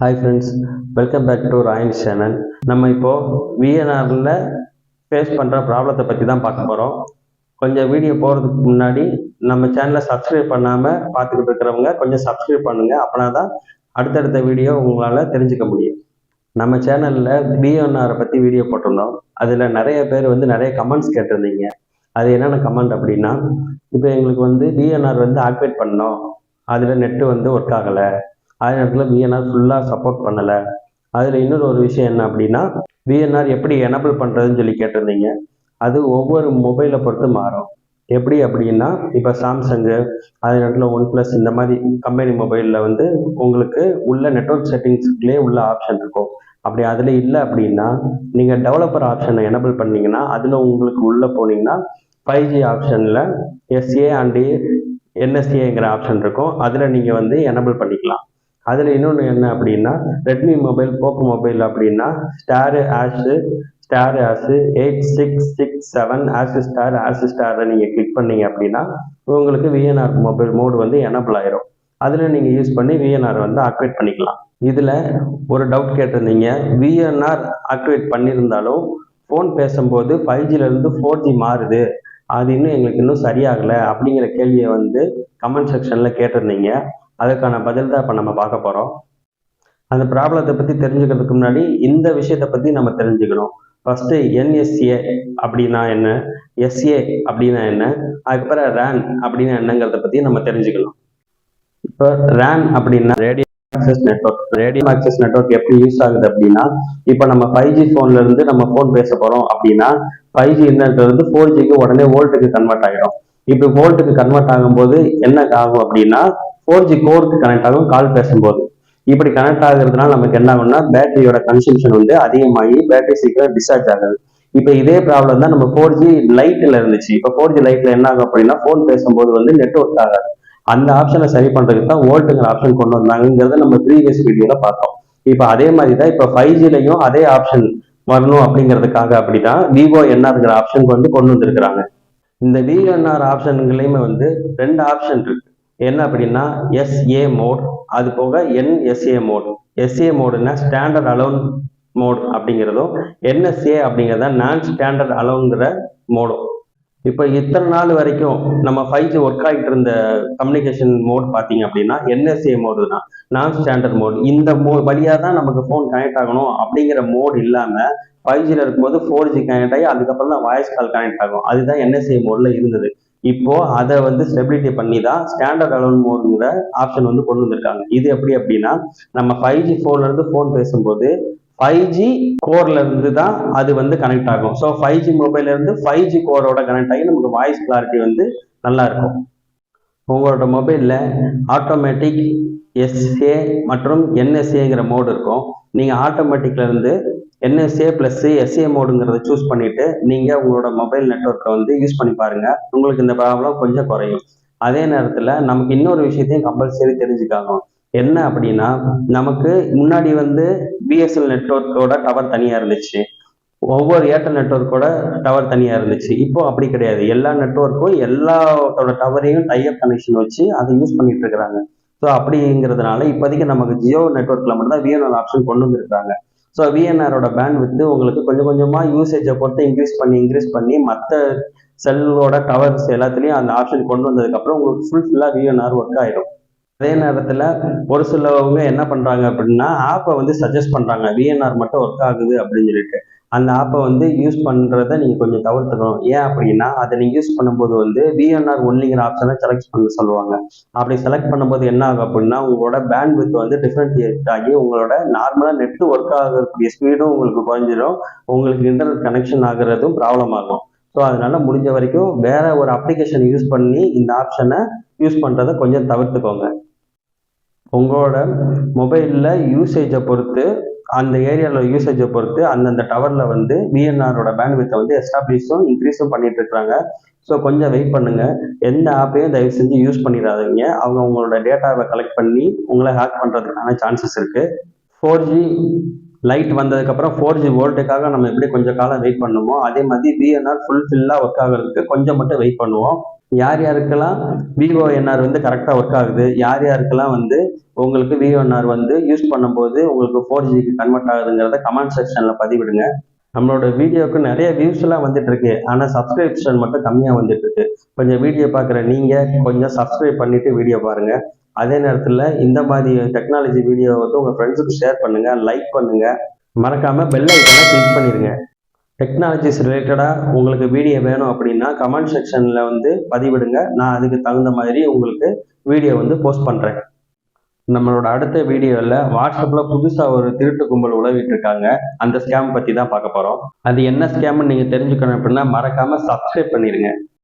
Hi friends welcome back to Rayan channel நம்ம இப்போது விஎன்ஆரில் face பண்ணுற ப்ராப்ளத்தை பற்றி தான் பார்க்க போகிறோம் கொஞ்சம் வீடியோ போகிறதுக்கு முன்னாடி நம்ம சேனலை சப்ஸ்கிரைப் பண்ணாமல் பார்த்துக்கிட்டு இருக்கிறவங்க கொஞ்சம் சப்ஸ்கிரைப் பண்ணுங்கள் அப்படின்னா தான் அடுத்தடுத்த வீடியோ உங்களால் தெரிஞ்சுக்க முடியும். நம்ம சேனலில் விஎன்ஆரை பற்றி வீடியோ போட்டிருந்தோம். அதில் நிறைய பேர் வந்து நிறைய கமெண்ட்ஸ் கேட்டிருந்தீங்க. அது என்னென்ன கமெண்ட் அப்படின்னா இப்போ எங்களுக்கு வந்து விஎன்ஆர் வந்து ஆக்டிவேட் பண்ணோம் அதில் நெட்டு வந்து ஒர்க் ஆகலை. அதே நேரத்தில் விஎன்ஆர் ஃபுல்லாக சப்போர்ட் பண்ணலை. அதில் இன்னொரு ஒரு விஷயம் என்ன அப்படின்னா விஎன்ஆர் எப்படி எனபிள் பண்ணுறதுன்னு சொல்லி கேட்டிருந்தீங்க. அது ஒவ்வொரு மொபைலை பொறுத்து மாறும். எப்படி அப்படின்னா இப்போ சாம்சங்கு அதே நேரத்தில் ஒன் ப்ளஸ் இந்த மாதிரி கம்பெனி மொபைலில் வந்து உங்களுக்கு உள்ள நெட்ஒர்க் செட்டிங்ஸ்க்குள்ளே உள்ள ஆப்ஷன் இருக்கும். அப்படி அதில் இல்லை அப்படின்னா நீங்கள் டெவலப்பர் ஆப்ஷனை எனபிள் பண்ணீங்கன்னா அதில் உங்களுக்கு உள்ளே போனீங்கன்னா ஃபைவ் ஜி ஆப்ஷனில் எஸ்ஏ அண்டு என்எஸ்ஏங்கிற ஆப்ஷன் இருக்கும். அதில் நீங்கள் வந்து எனபிள் பண்ணிக்கலாம். அதில் இன்னொன்று என்ன அப்படின்னா ரெட்மி மொபைல் போக்கோ மொபைல் அப்படின்னா star hash star hash eight six six seven hash star hash ஸ்டாரை நீங்கள் கிளிக் பண்ணீங்க அப்படின்னா உங்களுக்கு விஎன்ஆர் மொபைல் மோடு வந்து எனபிள் ஆயிரும். அதில் நீங்கள் யூஸ் பண்ணி விஎன்ஆர் வந்து ஆக்டிவேட் பண்ணிக்கலாம். இதில் ஒரு டவுட் கேட்டிருந்தீங்க. விஎன்ஆர் ஆக்டிவேட் பண்ணியிருந்தாலும் ஃபோன் பேசும்போது ஃபைவ் ஜிலேருந்து ஃபோர் ஜி மாறுது. அது இன்னும் எங்களுக்கு இன்னும் சரியாகலை அப்படிங்கிற கேள்வியை வந்து கமெண்ட் செக்ஷனில் கேட்டிருந்தீங்க. அதுக்கான பதில் தான் இப்போ நம்ம பார்க்க போகிறோம் அந்த ப்ராப்ளத்தை பற்றி தெரிஞ்சுக்கிறதுக்கு முன்னாடி இந்த விஷயத்தை பற்றி நம்ம தெரிஞ்சுக்கணும். ஃபஸ்ட்டு என்எஸ்ஏ அப்படின்னா என்ன? எஸ்ஏ அப்படின்னா என்ன? அதுக்கப்புறம் ரேன் அப்படின்னா என்னங்கிறத பற்றி நம்ம தெரிஞ்சுக்கணும் இப்போ ரேன் அப்படின்னா radio access network radio access network எப்படி யூஸ் ஆகுது அப்படின்னா இப்போ நம்ம ஃபைவ் ஜி ஃபோன்ல இருந்து நம்ம ஃபோன் பேச போறோம் அப்படின்னா ஃபைவ் ஜி இருந்து ஃபோர் ஜிக்கு உடனே வோல்ட்டுக்கு கன்வெர்ட் ஆகிடும் இப்போ வோல்ட்டுக்கு கன்வெர்ட் ஆகும்போது என்ன ஆகும் அப்படின்னா ஃபோர் ஜி கோருக்கு கனெக்ட் ஆகும் கால் பேசும்போது. இப்படி கனெக்ட் ஆகுறதுனால நமக்கு என்ன ஆகும்னா பேட்டரியோட கன்சம்ஷன் வந்து அதிகமாகி பேட்டரி சீக்கிரம் டிஸ்சார்ஜ் ஆகுது. இப்போ இதே ப்ராப்ளம் தான் நம்ம ஃபோர் ஜி லைட்டில் இருந்துச்சு. இப்போ ஃபோர் ஜி லைட்ல என்ன ஆகும் அப்படின்னா ஃபோன் பேசும்போது வந்து நெட்ஒர்க் ஆகாது. அந்த ஆப்ஷனை சரி பண்றதுக்கு தான் ஓல்ட்டுங்கிற ஆப்ஷன் கொண்டு வந்தாங்கிறத நம்ம ப்ரீவியஸ் வீடியோல பார்த்தோம். இப்போ அதே மாதிரி தான் இப்போ ஃபைவ் ஜிலையும் அதே ஆப்ஷன் வரணும் அப்படிங்கிறதுக்காக அப்படிதான் விவோ என்ஆர்ங்கிற ஆப்ஷனுக்கு வந்து கொண்டு வந்திருக்கிறாங்க. இந்த விஎன்ஆர் ஆப்ஷன்களையுமே வந்து ரெண்டு ஆப்ஷன் இருக்கு. என்ன அப்படின்னா எஸ்ஏ மோட் அது போக என்எஸ்ஏ மோட் எஸ்ஏ மோடுனா ஸ்டாண்டர்ட் அலோன் மோட் அப்படிங்கிறதும் என்எஸ்ஏ அப்படிங்கிறத நான் ஸ்டாண்டர்ட் அலோங்கிற மோடும் இப்போ இத்தனை நாள் வரைக்கும் நம்ம ஃபைவ் ஜி ஒர்க் ஆகிட்டு இருந்த கம்யூனிகேஷன் மோட் பார்த்தீங்க அப்படின்னா என்எஸ்ஏ மோடு தான். நான் ஸ்டாண்டர்ட் மோட் இந்த மோ வழியாக தான் நமக்கு ஃபோன் கனெக்ட் ஆகணும் அப்படிங்கிற மோட் இல்லாமல் ஃபைவ் ஜியில் இருக்கும்போது ஃபோர் ஜி கனெக்ட் ஆகி அதுக்கப்புறம் தான் வாய்ஸ் கால் கனெக்ட் ஆகும். அதுதான் என்எஸ்ஏ மோடில் இருந்தது. இப்போ அதை வந்து ஸ்டெபிலிட்டி பண்ணி தான் ஸ்டாண்டர்ட் அலோன் மோடுங்கிற ஆப்ஷன் வந்து கொண்டு வந்திருக்காங்க. இது எப்படி அப்படின்னா நம்ம ஃபைவ் ஜி ஃபோன்ல இருந்து ஃபோன் பேசும்போது ஃபைவ் ஜி கோர்ல இருந்து தான் அது வந்து கனெக்ட் ஆகும். ஸோ ஃபைவ் ஜி மொபைல்ல இருந்து ஃபைவ் ஜி கோரோட கனெக்ட் ஆகி நமக்கு வாய்ஸ் கிளாரிட்டி வந்து நல்லா இருக்கும். உங்களோட மொபைலில் ஆட்டோமேட்டிக் எஸ்ஏ மற்றும் என்எஸ்ஏங்கிற மோடு இருக்கும். நீங்கள் ஆட்டோமேட்டிக்ல இருந்து என்எஸ்ஏ ப்ளஸ் எஸ்ஏ மோடுங்கிறத சூஸ் பண்ணிட்டு நீங்கள் உங்களோட மொபைல் நெட்ஒர்க்கை வந்து யூஸ் பண்ணி பாருங்க. உங்களுக்கு இந்த ப்ராப்ளம் கொஞ்சம் குறையும். அதே நேரத்தில் நமக்கு இன்னொரு விஷயத்தையும் கம்பல்சரி தெரிஞ்சுக்காகும் என்ன அப்படின்னா நமக்கு முன்னாடி வந்து பிஎஸ்எல் நெட்ஒர்க்கோட டவர் தனியாக இருந்துச்சு. ஒவ்வொரு ஏர்டெல் நெட்ஒர்க்கோட டவர் தனியாக இருந்துச்சு. இப்போ அப்படி கிடையாது. எல்லா நெட்ஒர்க்கும் எல்லாத்தோட டவரையும் டைப் கனெக்ஷன் வச்சு அதை யூஸ் பண்ணிட்டு இருக்கிறாங்க. ஸோ அப்படிங்கிறதுனால இப்போதைக்கு நமக்கு ஜியோ நெட்ஒர்க்கில் மட்டும்தான் விஎன்ஆர் ஆப்ஷன் கொண்டு வந்திருக்காங்க ஸோ விஎன்ஆரோட பேண்ட் வித்து உங்களுக்கு கொஞ்சம் கொஞ்சமாக யூசேஜை பொறுத்து இன்க்ரீஸ் பண்ணி இன்க்ரீஸ் பண்ணி மற்ற செல்லோட டவர்ஸ் எல்லாத்துலேயும் அந்த ஆப்ஷன் கொண்டு வந்ததுக்கப்புறம் உங்களுக்கு ஃபுல்ஃபில்லாக விஎன்ஆர் ஒர்க் ஆயிடும் அதே நேரத்தில் ஒரு சிலவங்க என்ன பண்ணுறாங்க அப்படின்னா ஆப்பை வந்து சஜஸ்ட் பண்ணுறாங்க விஎன்ஆர் மட்டும் ஒர்க் ஆகுது அப்படின்னு சொல்லிட்டு. அந்த ஆப்பை வந்து யூஸ் பண்ணுறத நீங்கள் கொஞ்சம் தவிர்த்துக்கணும். ஏன் அப்படின்னா அதை நீங்கள் யூஸ் பண்ணும்போது வந்து விஎன்ஆர் ஒன்லிங்கிற ஆப்ஷனை செலக்ட் பண்ண சொல்லுவாங்க. அப்படி செலக்ட் பண்ணும்போது என்ன ஆகும் அப்படின்னா உங்களோட பேண்ட் வித் வந்து டிஃப்ரெண்ட் ஆகி உங்களோட நார்மலாக நெட்டு ஒர்க் ஆகக்கூடிய ஸ்பீடும் உங்களுக்கு குறைஞ்சிடும் உங்களுக்கு இன்டர்நெட் கனெக்ஷன் ஆகுறதும் ப்ராப்ளம் ஆகும். ஸோ அதனால முடிஞ்ச வரைக்கும் வேற ஒரு அப்ளிகேஷன் யூஸ் பண்ணி இந்த ஆப்ஷனை யூஸ் பண்ணுறதை கொஞ்சம் தவிர்த்துக்கோங்க. உங்களோட மொபைலில் யூசேஜை பொறுத்து அந்த ஏரியாவில் யூசேஜை பொறுத்து அந்தந்த டவரில் வந்து விஎன்ஆரோட பேண்ட்வித்தை வந்து எஸ்டாப்ளிஷும் இன்க்ரீஸும் பண்ணிட்டு இருக்காங்க. ஸோ கொஞ்சம் வெயிட் பண்ணுங்க. எந்த ஆப்பையும் தயவு செஞ்சு யூஸ் பண்ணிடாதீங்க. அவங்க உங்களோட டேட்டாவை கலெக்ட் பண்ணி உங்களை ஹேக் பண்ணுறதுக்கான சான்சஸ் இருக்குது ஃபோர் ஜி லைட் வந்ததுக்கப்புறம் ஃபோர் ஜி வோல்ட்டுக்காக நம்ம எப்படி கொஞ்சம் காலம் வெயிட் பண்ணுமோ அதே மாதிரி பிஎன்ஆர் ஃபுல்ஃபில்லாக ஒர்க் ஆகிறதுக்கு கொஞ்சம் மட்டும் வெயிட் பண்ணுவோம். யார் யாருக்கெல்லாம் விஓஎன்ஆர் வந்து கரெக்டாக ஒர்க் ஆகுது? யார் யாருக்கெல்லாம் வந்து உங்களுக்கு விஓஎன்ஆர் வந்து யூஸ் பண்ணும்போது உங்களுக்கு ஃபோர் ஜிக்கு கன்வெர்ட் ஆகுதுங்கிறத கமெண்ட் செக்ஷனில் பதிவிடுங்க. நம்மளோட வீடியோவுக்கு நிறைய வியூஸ் எல்லாம் வந்துட்டு இருக்கு. ஆனால் சப்ஸ்கிரிப்ஷன் மட்டும் கம்மியாக வந்துட்டு இருக்கு. கொஞ்சம் வீடியோ பார்க்குற நீங்கள் கொஞ்சம் சப்ஸ்கிரைப் பண்ணிட்டு வீடியோ பாருங்க. அதே நேரத்தில் இந்த மாதிரி டெக்னாலஜி வீடியோ வந்து உங்கள் ஃப்ரெண்ட்ஸுக்கு ஷேர் பண்ணுங்க லைக் பண்ணுங்க. மறக்காம பெல் ஐக்கனை கிளிக் பண்ணிடுங்க டெக்னாலஜிஸ் ரிலேட்டடாக உங்களுக்கு வீடியோ வேணும் அப்படின்னா கமெண்ட் செக்ஷனில் வந்து பதிவிடுங்க. நான் அதுக்கு தகுந்த மாதிரி உங்களுக்கு வீடியோ வந்து போஸ்ட் பண்ணுறேன் நம்மளோட அடுத்த வீடியோவில் வாட்ஸ்அப்பில் புதுசாக ஒரு திருட்டு கும்பல் உழவிட்டு இருக்காங்க அந்த ஸ்கேம் பற்றி தான் பார்க்க போகிறோம் அது என்ன ஸ்கேம்னு நீங்கள் தெரிஞ்சுக்கணும் அப்படின்னா மறக்காமல் சப்ஸ்கிரைப் பண்ணிடுங்க.